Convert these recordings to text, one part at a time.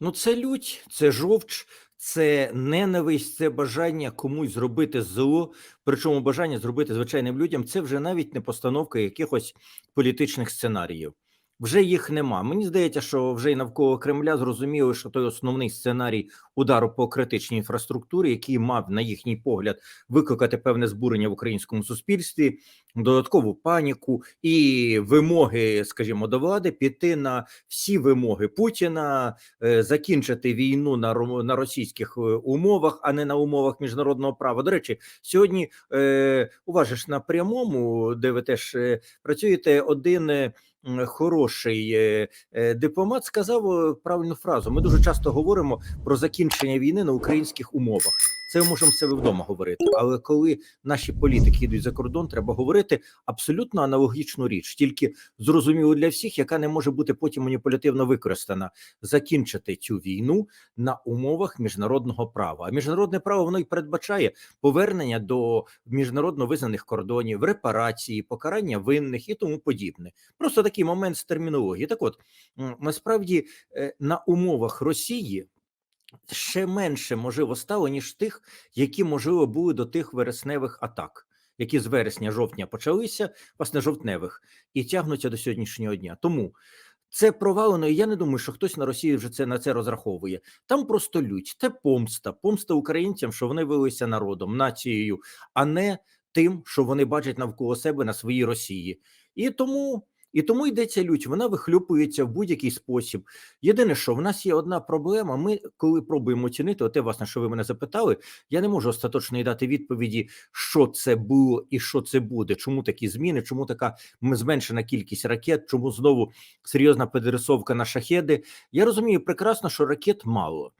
Ну, це лють, це жовч, це ненависть, це бажання комусь зробити зло. Причому бажання зробити звичайним людям це вже навіть не постановка якихось політичних сценаріїв. Вже їх нема. Мені здається, що вже й навколо Кремля зрозуміли, що той основний сценарій удару по критичній інфраструктурі, який мав, на їхній погляд, викликати певне збурення в українському суспільстві, додаткову паніку і вимоги, скажімо, до влади піти на всі вимоги Путіна, е, закінчити війну на на російських е, умовах, а не на умовах міжнародного права. До речі, сьогодні е, уважиш на прямому, де ви теж працюєте, один. Хороший е, е, дипломат сказав е, правильну фразу. Ми дуже часто говоримо про закінчення війни на українських умовах. Це ми можемо себе вдома говорити. Але коли наші політики йдуть за кордон, треба говорити абсолютно аналогічну річ, тільки зрозуміло для всіх, яка не може бути потім маніпулятивно використана, закінчити цю війну на умовах міжнародного права. А міжнародне право воно й передбачає повернення до міжнародно визнаних кордонів, репарації, покарання винних і тому подібне. Просто такий момент з термінології. Так, от насправді е, на умовах Росії. Ще менше можливо стало ніж тих, які можливо були до тих вересневих атак, які з вересня жовтня почалися, власне, жовтневих, і тягнуться до сьогоднішнього дня. Тому це провалено, і я не думаю, що хтось на Росії вже це на це розраховує. Там просто лють, це помста, помста українцям, що вони велися народом, нацією, а не тим, що вони бачать навколо себе на своїй Росії. І тому. І тому йдеться лють, вона вихлюпується в будь-який спосіб. Єдине, що в нас є одна проблема. Ми, коли пробуємо оцінити, оте, власне, що ви мене запитали, я не можу остаточно дати відповіді, що це було і що це буде, чому такі зміни, чому така зменшена кількість ракет, чому знову серйозна перерисовка на шахеди. Я розумію прекрасно, що ракет мало.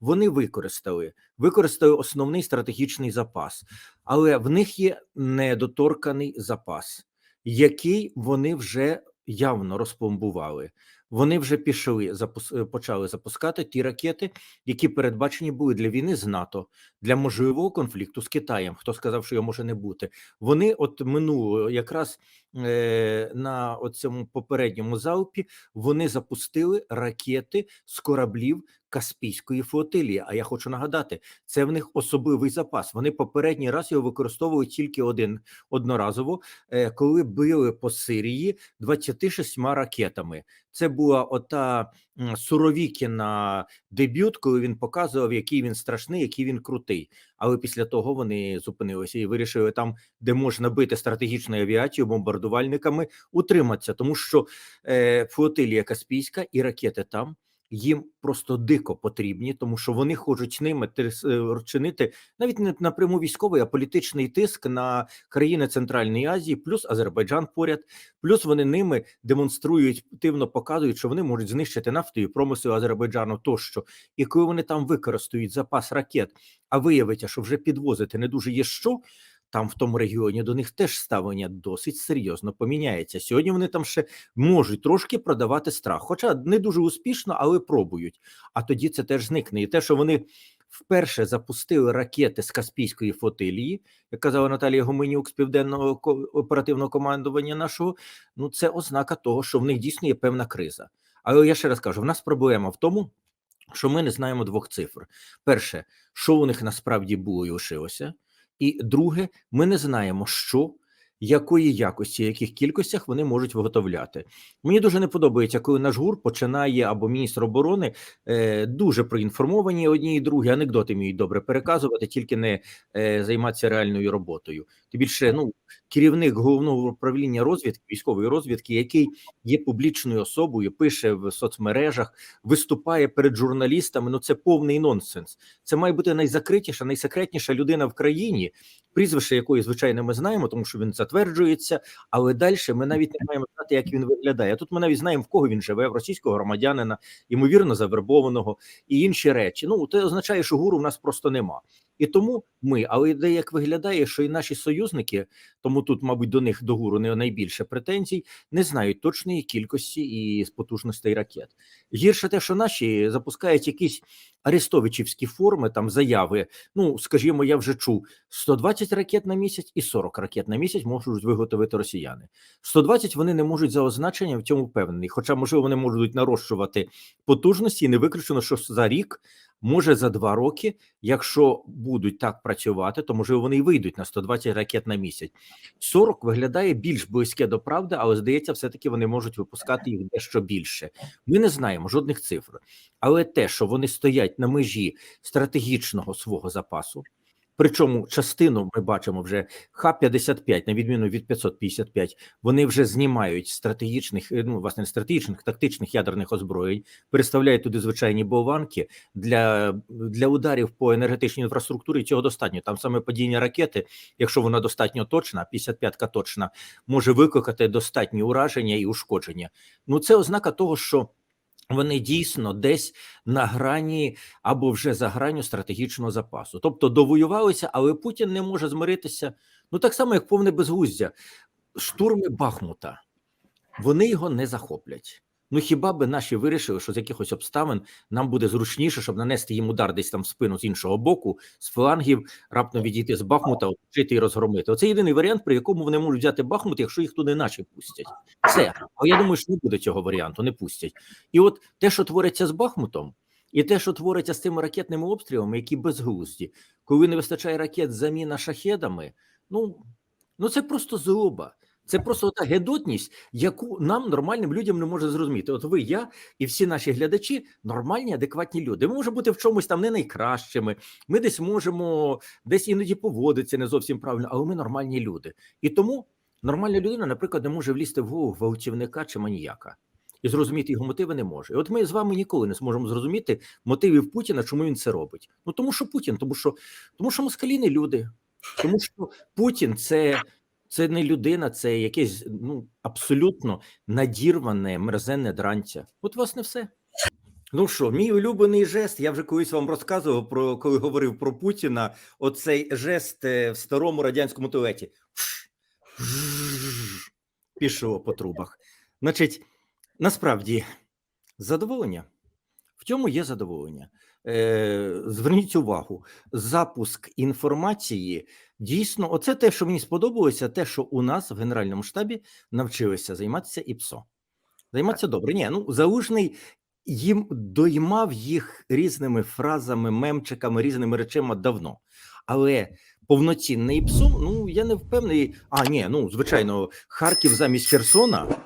Вони використали, використали основний стратегічний запас, але в них є недоторканий запас, який вони вже явно розпломбували. Вони вже пішли, запус- е, почали запускати ті ракети, які передбачені були для війни з НАТО, для можливого конфлікту з Китаєм. Хто сказав, що його може не бути? Вони от минуло якраз е, на цьому попередньому залпі вони запустили ракети з кораблів Каспійської флотилії. А я хочу нагадати, це в них особливий запас. Вони попередній раз його використовують тільки один одноразово, е, коли били по Сирії 26 ракетами. Це була ота Суровікіна дебют, коли він показував, який він страшний, який він крутий. Але після того вони зупинилися і вирішили там, де можна бити стратегічною авіацією, бомбардувальниками, утриматися, тому що е, флотилія Каспійська і ракети там. Їм просто дико потрібні, тому що вони хочуть ними е, чинити навіть не напряму військовий, а політичний тиск на країни Центральної Азії, плюс Азербайджан поряд, плюс вони ними демонструють активно показують, що вони можуть знищити нафтові промисли Азербайджану тощо. І коли вони там використають запас ракет, а виявиться, що вже підвозити не дуже є що. Там в тому регіоні до них теж ставлення досить серйозно поміняється. Сьогодні вони там ще можуть трошки продавати страх, хоча не дуже успішно, але пробують. А тоді це теж зникне. І те, що вони вперше запустили ракети з Каспійської флотилії, як казала Наталія Гуменюк з південного оперативного командування нашого. Ну це ознака того, що в них дійсно є певна криза. Але я ще раз кажу: в нас проблема в тому, що ми не знаємо двох цифр: перше, що у них насправді було і лишилося, і друге, ми не знаємо, що. Якої якості, яких кількостях вони можуть виготовляти? Мені дуже не подобається, коли наш гур починає або міністр оборони е, дуже проінформовані одні і другі анекдоти Міють добре переказувати, тільки не е, займатися реальною роботою. Ти більше, ну керівник головного управління розвідки, військової розвідки, який є публічною особою, пише в соцмережах, виступає перед журналістами. Ну це повний нонсенс. Це має бути найзакритіша, найсекретніша людина в країні, прізвище якої, звичайно, ми знаємо, тому що він затверджується. Але далі ми навіть не маємо знати, як він виглядає. Тут ми навіть знаємо, в кого він живе, в російського громадянина, ймовірно, завербованого і інші речі. Ну це означає, що гуру в нас просто нема. І тому ми, але ідея як виглядає, що і наші союзники, тому тут, мабуть, до них до гуру не найбільше претензій, не знають точної кількості і потужностей ракет. Гірше те, що наші запускають якісь арестовичівські форми, там заяви. Ну, скажімо, я вже чув 120 ракет на місяць і 40 ракет на місяць можуть виготовити росіяни. 120 вони не можуть за означенням в цьому впевнений. Хоча, можливо, вони можуть нарощувати потужності, і не виключено, що за рік, може за два роки, якщо будуть так працювати, то можливо вони й вийдуть на 120 ракет на місяць. 40 виглядає більш близьке до правди, але здається, все-таки вони можуть випускати їх дещо більше. Ми не знаємо жодних цифр, але те, що вони стоять на межі стратегічного свого запасу. Причому частину ми бачимо вже Х-55, на відміну від 555, вони вже знімають стратегічних, е, ну власне стратегічних тактичних ядерних озброєнь, переставляють туди звичайні болванки для, для ударів по енергетичній інфраструктурі. Цього достатньо. Там саме падіння ракети, якщо вона достатньо точна, 55-ка точна, може викликати достатні ураження і ушкодження. Ну це ознака того, що. Вони дійсно десь на грані або вже за гранню стратегічного запасу, тобто довоювалися, але Путін не може змиритися. Ну так само, як повне безглуздя. Штурми Бахмута вони його не захоплять. Ну хіба би наші вирішили, що з якихось обставин нам буде зручніше, щоб нанести їм удар десь там в спину з іншого боку, з флангів, раптом відійти з Бахмута, оточити і розгромити. Оце єдиний варіант, при якому вони можуть взяти Бахмут, якщо їх туди наші пустять. Все. А я думаю, що не буде цього варіанту, не пустять. І от те, що твориться з Бахмутом, і те, що твориться з тими ракетними обстрілами, які безглузді, коли не вистачає ракет заміна шахедами, ну, ну це просто злоба. Це просто та гедотність, яку нам нормальним людям не може зрозуміти. От ви, я і всі наші глядачі нормальні, адекватні люди. Ми можемо бути в чомусь там не найкращими. Ми десь можемо десь іноді поводитися не зовсім правильно, але ми нормальні люди. І тому нормальна людина, наприклад, не може влізти в голову гвалтівника чи маніяка. І зрозуміти його мотиви не може. І от ми з вами ніколи не зможемо зрозуміти мотивів Путіна, чому він це робить. Ну тому що Путін, тому що тому що москалі не люди, тому що Путін це це не людина, це якесь ну абсолютно надірване, мерзенне дранця. От, власне, все. Ну що, мій улюблений жест, я вже колись вам розказував про коли говорив про Путіна. Оцей жест е, в старому радянському туалеті. Пішло по трубах. Значить, насправді задоволення. В цьому є задоволення. Е, Зверніть увагу, запуск інформації дійсно, оце те, що мені сподобалося, те, що у нас в Генеральному штабі навчилися займатися ІПСО. Займатися добре. Ні, ну залужний їм доймав їх різними фразами, мемчиками, різними речами давно. Але повноцінний ІПСО, ну я не впевнений. А, ні, ну звичайно, Харків замість Херсона.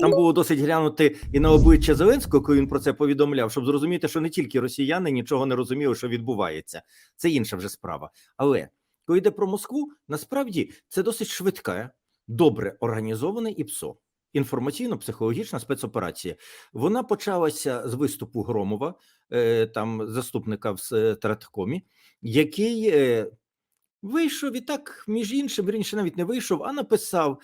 Там було досить глянути і на обличчя Зеленського, коли він про це повідомляв, щоб зрозуміти, що не тільки росіяни нічого не розуміли, що відбувається. Це інша вже справа. Але коли йде про Москву, насправді це досить швидка, добре організоване ІПСО. Інформаційно-психологічна спецоперація. Вона почалася з виступу Громова, е, там заступника в Страткомі, який е, вийшов і так, між іншим, вірніше навіть не вийшов, а написав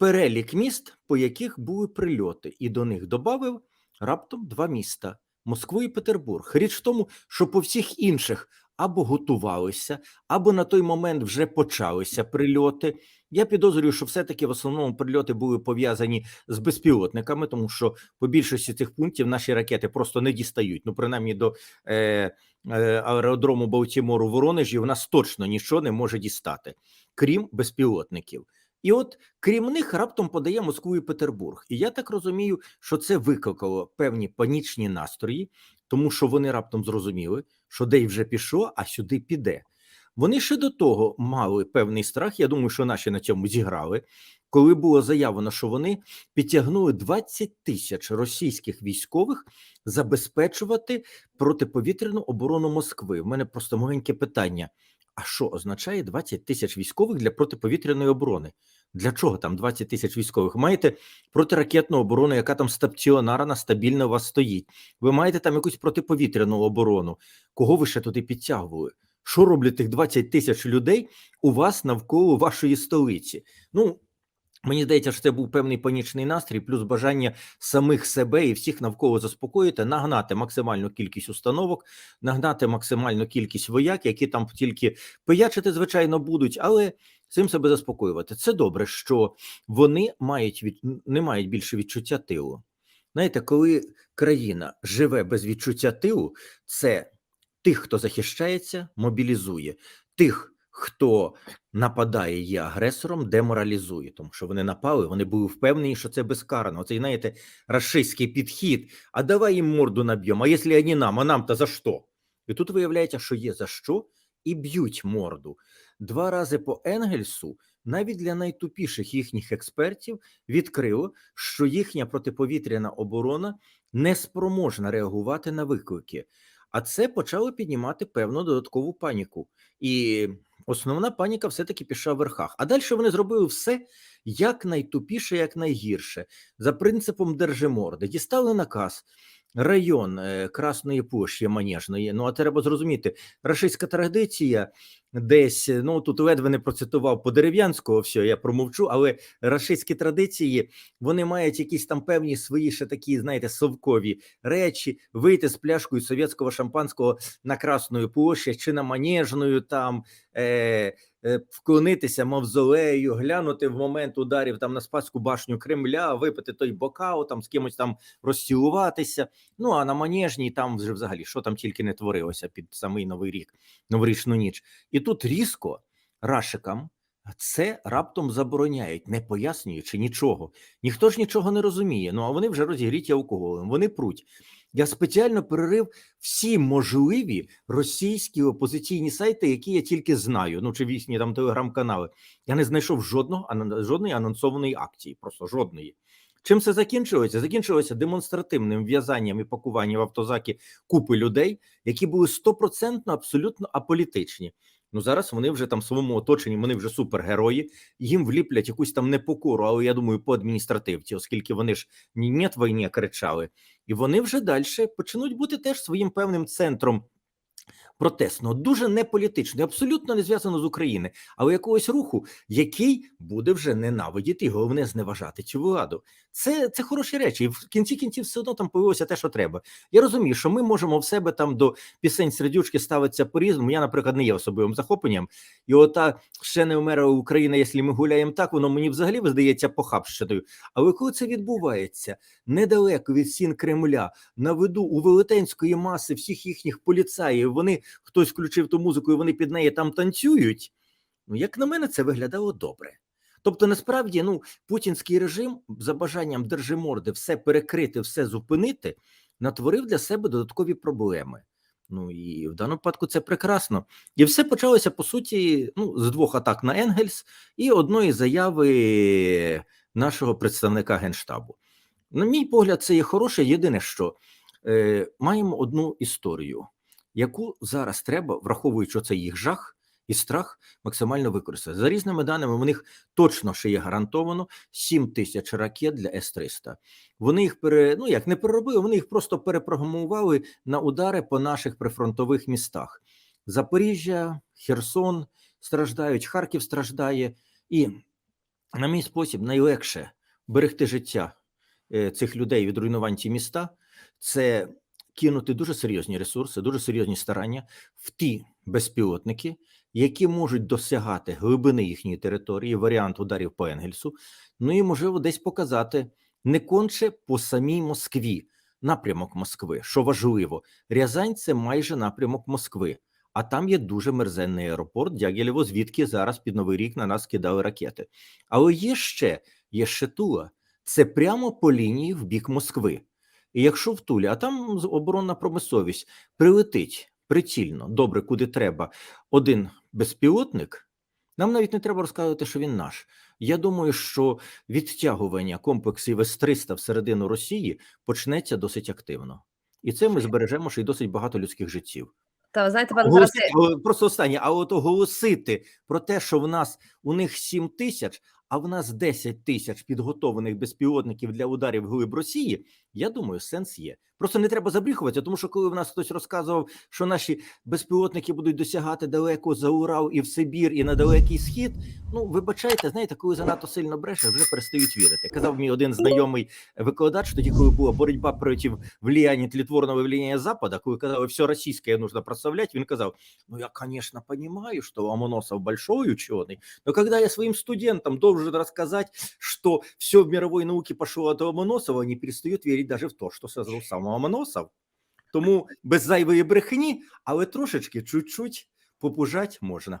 перелік міст, по яких були прильоти, і до них додав раптом два міста Москву і Петербург. Річ в тому, що по всіх інших або готувалися, або на той момент вже почалися прильоти. Я підозрюю, що все-таки в основному прильоти були пов'язані з безпілотниками, тому що по більшості цих пунктів наші ракети просто не дістають. Ну, принаймні до е, е, аеродрому Балтімору Воронежі в нас точно нічого не може дістати, крім безпілотників. І от крім них раптом подає Москву і Петербург. І я так розумію, що це викликало певні панічні настрої, тому що вони раптом зрозуміли, що дей вже пішло, а сюди піде. Вони ще до того мали певний страх. Я думаю, що наші на цьому зіграли. Коли було заявлено, що вони підтягнули 20 тисяч російських військових забезпечувати протиповітряну оборону Москви. У мене просто маленьке питання: а що означає 20 тисяч військових для протиповітряної оборони? Для чого там 20 тисяч військових? Маєте протиракетну оборону, яка там стаціонарна, стабільно у вас стоїть. Ви маєте там якусь протиповітряну оборону. Кого ви ще туди підтягували? Що роблять тих 20 тисяч людей у вас навколо вашої столиці? Ну Мені здається, що це був певний панічний настрій, плюс бажання самих себе і всіх навколо заспокоїти, нагнати максимальну кількість установок, нагнати максимальну кількість вояк, які там тільки пиячити, звичайно, будуть, але цим себе заспокоювати. Це добре, що вони мають від не мають більше відчуття тилу. Знаєте, коли країна живе без відчуття тилу, це тих, хто захищається, мобілізує, тих, хто нападає, є агресором, деморалізує, тому що вони напали, вони були впевнені, що це безкарно. Оцей, знаєте, рашистський підхід. А давай їм морду наб'ємо. А якщо вони нам, а нам-то за що? І тут виявляється, що є за що, і б'ють морду. Два рази по Енгельсу, навіть для найтупіших їхніх експертів, відкрило, що їхня протиповітряна оборона не спроможна реагувати на виклики. А це почало піднімати певну додаткову паніку. І основна паніка все-таки пішла в верхах. А далі вони зробили все як найтупіше, як найгірше, за принципом держиморди. Дістали наказ. Район е, Красної площі Манежної. Ну а треба зрозуміти, рашистська традиція десь. Ну тут ледве не процитував по дерев'янського, все я промовчу, але рашистські традиції вони мають якісь там певні свої ще такі, знаєте, совкові речі, вийти з пляшкою совєтського шампанського на Красну площу чи на Манежною там. Е, е, Вклонитися мавзолею, глянути в момент ударів там на Спасську башню Кремля, випити той бокал, там з кимось там розцілуватися. Ну а на Манежній там вже взагалі що там тільки не творилося під самий новий рік, новорічну ніч. І тут різко рашикам це раптом забороняють, не пояснюючи нічого. Ніхто ж нічого не розуміє. Ну а вони вже розігріті алкоголем, вони пруть. Я спеціально перерив всі можливі російські опозиційні сайти, які я тільки знаю. Ну чи вісні там телеграм-канали. Я не знайшов жодного жодної анонсованої акції, просто жодної. Чим це закінчилося? Закінчилося демонстративним в'язанням і пакуванням в автозаки купи людей, які були стопроцентно абсолютно аполітичні. Ну зараз вони вже там в своєму оточенні, вони вже супергерої, їм вліплять якусь там непокору, але я думаю, по адміністративці, оскільки вони ж ні нет війні кричали, і вони вже далі почнуть бути теж своїм певним центром протестного, дуже не політичного, абсолютно не зв'язано з України, але якогось руху, який буде вже ненавидіти і головне зневажати цю владу. Це, це хороші речі. І в кінці кінців все одно там появилося те, що треба. Я розумію, що ми можемо в себе там до пісень сердючки ставитися по-різному. Я, наприклад, не є особливим захопленням. І ота ще не вмерла Україна, якщо ми гуляємо так, воно мені взагалі здається похабщиною. Але коли це відбувається недалеко від стін Кремля, на виду у велетенської маси всіх їхніх поліцаїв, вони хтось включив ту музику, і вони під неї там танцюють. Ну, як на мене, це виглядало добре. Тобто, насправді, ну, путінський режим за бажанням держиморди все перекрити, все зупинити, натворив для себе додаткові проблеми. Ну і в даному випадку це прекрасно. І все почалося по суті ну, з двох атак на Енгельс і одної заяви нашого представника генштабу. На мій погляд, це є хороше. Єдине, що е, маємо одну історію, яку зараз треба, враховуючи це їх жах і страх, максимально використати. За різними даними, в них точно ще є гарантовано 7 тисяч ракет для С-300. Вони їх пере, ну як не переробили, вони їх просто перепрограмували на удари по наших прифронтових містах. Запоріжжя, Херсон страждають, Харків страждає, і на мій спосіб найлегше берегти життя е, цих людей від руйнувань ці міста це кинути дуже серйозні ресурси, дуже серйозні старання в ті безпілотники, які можуть досягати глибини їхньої території, варіант ударів по Енгельсу, ну і можливо десь показати не конче по самій Москві, напрямок Москви. Що важливо, Рязань це майже напрямок Москви. А там є дуже мерзенний аеропорт Дягілєво, звідки зараз під новий рік на нас кидали ракети. Але є ще є ще Тула. Це прямо по лінії в бік Москви. І якщо в Тулі, а там оборонна промисловість прилетить прицільно, добре, куди треба, один безпілотник, нам навіть не треба розказувати, що він наш. Я думаю, що відтягування комплексів С-300 всередину Росії почнеться досить активно. І це ми збережемо ще й досить багато людських життів. Та знаєте, пане Тарасе, просто останнє, а от оголосити про те, що в нас у них 7 тисяч, а в нас 10 тисяч підготовлених безпілотників для ударів глиб Росії, Я думаю, сенс є. Просто не треба забріхувати, тому що коли в нас хтось розказував, що наші безпілотники будуть досягати далеко за Урал і в Сибір, і на далекий схід. Ну, вибачайте, знаєте, коли занадто сильно бреше, вже перестають вірити. Казав мій один знайомий викладач, тоді, коли була боротьба проти влияння тлетворного влияння Запада, коли казали, все російське нужно прославлять, він казав: Ну, я, конечно, понимаю, что Ломоносов большой ученый, но когда я своим студентам должен рассказать, что все в мировой науке пошло от Ломоносова, они перестают верить даже в то, что создал сам Ломоносов. Тому без зайвої брехні, але трошечки чуть-чуть попужать можна.